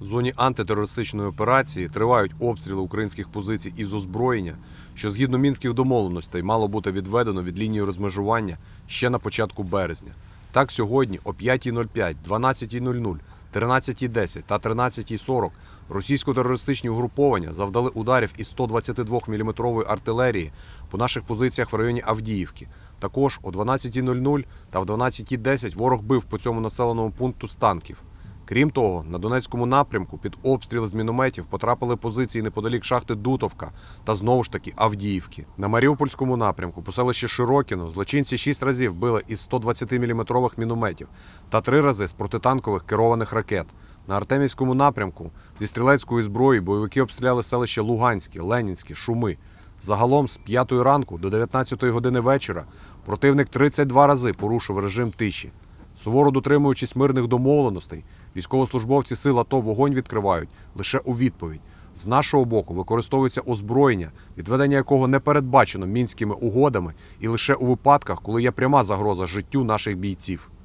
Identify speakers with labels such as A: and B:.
A: В зоні антитерористичної операції тривають обстріли українських позицій із озброєння, що згідно мінських домовленостей мало бути відведено від лінії розмежування ще на початку березня. Так сьогодні о 5.05, 12.00, 13.10 та 13.40 російсько-терористичні угруповання завдали ударів із 122 мм артилерії по наших позиціях в районі Авдіївки. Також о 12.00 та в 12.10 ворог бив по цьому населеному пункту з танків. Крім того, на Донецькому напрямку під обстріли з мінометів потрапили позиції неподалік шахти Дутовка та знову ж таки Авдіївки. На Маріупольському напрямку по селищі Широкіно злочинці шість разів били із 120-мм мінометів та три рази з протитанкових керованих ракет. На Артемівському напрямку зі стрілецької зброї бойовики обстріляли селище Луганське, Ленінське, Шуми. Загалом з 5 ранку до 19 години вечора противник 32 рази порушив режим тиші. Суворо дотримуючись мирних домовленостей, військовослужбовці сил АТО вогонь відкривають лише у відповідь. З нашого боку використовується озброєння, відведення якого не передбачено мінськими угодами, і лише у випадках, коли є пряма загроза життю наших бійців.